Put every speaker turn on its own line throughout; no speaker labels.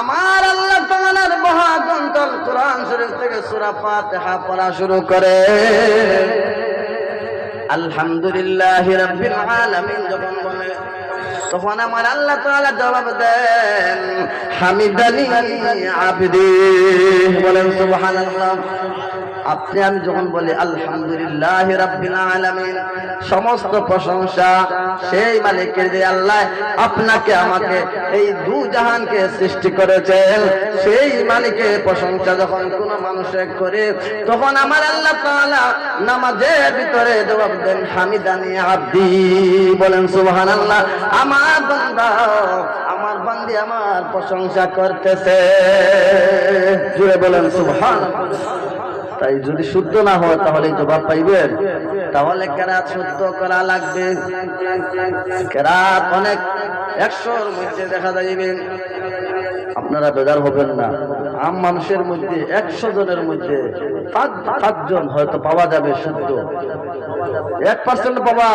আমার আল্লাহ তোমার মহাগ্রন্থ কোরআন শরীফ থেকে সুরা ফাতিহা পড়া শুরু করে। আলহামদুলিল্লাহি রাব্বিল আলামিন যখন বলে, তখন আমার আল্লাহ তাআলা জবাব দেন, হামিদানি আবদি। বলেন সুবহানাল্লাহ। আপনি আমি যখন বলি, আলহামদুলিল্লাহ সমস্ত প্রশংসা সেই মালিকের যে আল্লাহ আপনাকে, আমাকে এই দু জাহানকে সৃষ্টি করেছেন, সেই মালিকের প্রশংসা যখন কোন মানুষে করে, তখন আমার আল্লাহ নামাজের ভিতরে জবাব দেন হামিদানি আব্দি বলেন, সুবহানাল্লাহ আমার বান্দা, আমার বান্দি আমার প্রশংসা করতেছে জুড়ে বলেন, সুবহানাল্লাহ তাই যদি শুদ্ধ না হয় তাহলে জবাব পাইবেন। তাহলে কেরাত শুদ্ধ করা লাগবে। কেরাত অনেক, একশোর মধ্যে দেখা যাইবে। আপনারা বেজার হবেন না। আম মানুষের মধ্যে একশো জনের মধ্যে পাঁচ পাঁচজন হয়তো পাওয়া যাবে শুদ্ধ। এক পার্সেন্ট পাওয়া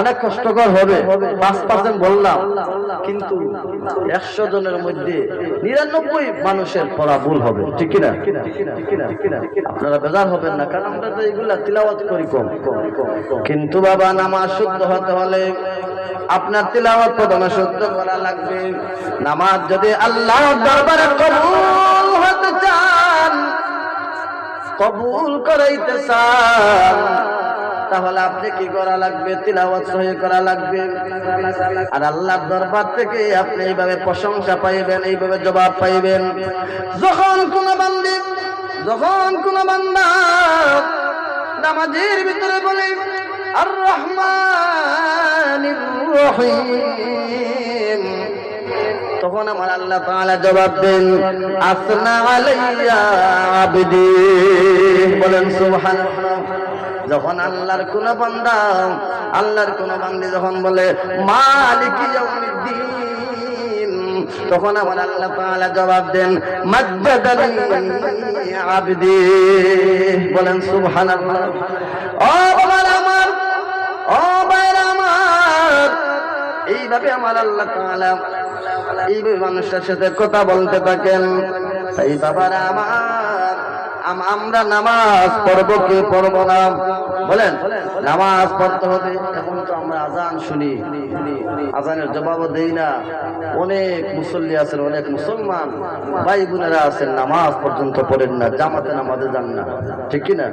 অনেক কষ্টকর হবে, পাঁচ পার্সেন্ট বললাম। কিন্তু একশো জনের মধ্যে নিরানব্বই মানুষের পড়া ভুল হবে, ঠিক কিনা? আপনারা বেজার হবেন না, কারণ আমরা তো এইগুলা তিলাওয়াত করি কম। কিন্তু বাবা, নামাজ শুদ্ধ হতে হলে আপনার তিলাওয়াত প্রথমে শুদ্ধ করা লাগবে। নামাজ যদি আল্লাহ দরবারে কবুল হতে চান, কবুল করাইতে চান, তাহলে আপনি কি করা লাগবে? তিলাওয়াত সহি করা লাগবে। আর আল্লাহর দরবার থেকে আপনি এইভাবে প্রশংসা পাইবেন, এইভাবে জবাব পাইবেন। যখন কোন বান্দি, যখন কোন বান্দা নামাজের ভিতরে বলে আর রহমান রহিম। তখন আমার আল্লাহ তাআলা জবাব দেন, আসনা আলাইয়া বলেন, সুবহানাল্লাহ। যখন আল্লাহর কোন বান্দা, আল্লাহর কোন বান্দি যখন বলে, মালিক ইয়াউমিদ্দিন। তখন আমার আল্লাহ তাআলা জবাব দেন বলেন, সুবহানাল্লাহ। ও আমার ও আমার, এইভাবে আমার আল্লাহ তাআলা এইভাবে মানুষের সাথে কথা বলতে থাকেন। তাই বাবারা আমার আমরা নামাজ পড়ব কি পড়ব না? বলেন। নামাজ পড়তে হবে, এখন তো আমরা আজান শুনি। আজানের জবাবও দেই না। অনেক মুসল্লি আছেন, অনেক মুসলমান। ভাই বোনেরা আছেন, নামাজ পর্যন্ত পড়েন না, জামাতে নামাজে যান না। ঠিক কিনা?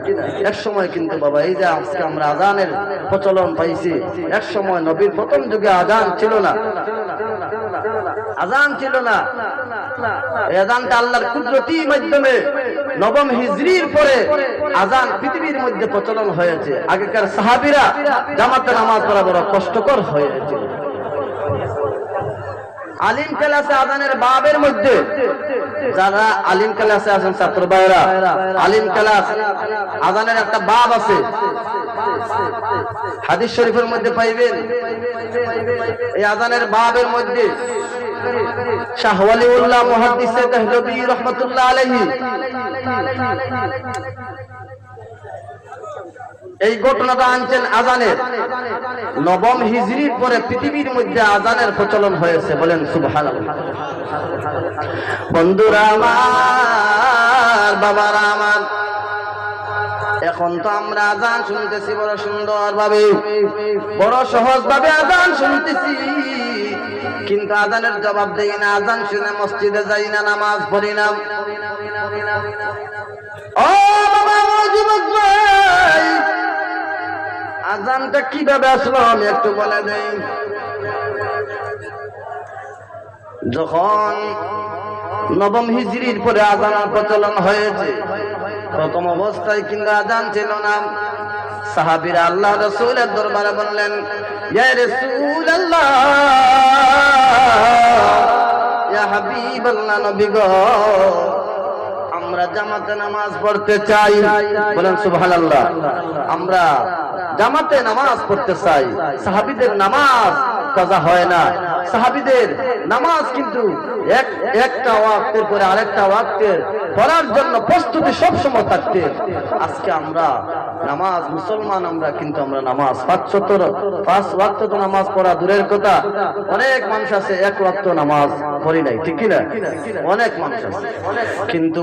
এক সময় কিন্তু বাবা, এই যে আজকে আমরা আজানের প্রচলন পাইছি, এক সময় নবীর প্রথম যুগে আজান ছিল না। আজান ছিল না। আজানটা আল্লাহর কুদরতি মাধ্যমে নবম হিজরির পরে আজান পৃথিবীর মধ্যে প্রচলন হয়েছে। আগেকার সাহাবিরা জামাতে নামাজ পড়া বড় কষ্টকর হয়েছে। আলিম ক্লাসে আজানের বাবের মধ্যে যারা আলিম ক্লাসে আছেন ছাত্র ভাইরা আলিম ক্লাস আজানের একটা বাব আছে। হাদিস শরীফের মধ্যে পাইবেন, এই আজানের বাবের মধ্যে এই ঘটনাটা আনছেন আজানের। নবম হিজরির পরে পৃথিবীর মধ্যে আজানের প্রচলন হয়েছে, বলেন সুবহানাল্লাহ। বন্ধুরা আমার, বাবারা এখন তো আমরা আজান শুনতেছি বড় সুন্দর ভাবে বড় সহজ ভাবে আজান শুনতেছি। কিন্তু আজানের জবাব দেই না, আজান শুনে মসজিদে যাই না, নামাজ পড়ি না। আজানটা কীভাবে আসলো আমি একটু বলে দেই। যখন নবম হিজরির পরে আজানের প্রচলন হয়েছে, প্রথম অবস্থায় কিন্তু আজান ছিল না। সাহাবিরা আল্লাহ রসুলের দরবারে বললেন, ইয়া রাসূলুল্লাহ আমরা জামাতে নামাজ পড়তে চাই। বলেন সুভান আমরা জামাতে নামাজ পড়তে চাই। সাহাবিদের নামাজ কাজা হয় না। সাহাবিদের নামাজ কিন্তু এক, একটা ওয়াক্তের পরে আরেকটা ওয়াক্তের পড়ার জন্য প্রস্তুতি সব সময় থাকতে। আজকে আমরা নামাজ, মুসলমান আমরা, কিন্তু আমরা নামাজ পাঁচ ওয়াক্ত তো নামাজ পড়া দূরের কথা। অনেক মানুষ আছে, এক ওয়াক্ত নামাজ পড়ি নাই, ঠিক কিনা? অনেক মানুষ আছে। কিন্তু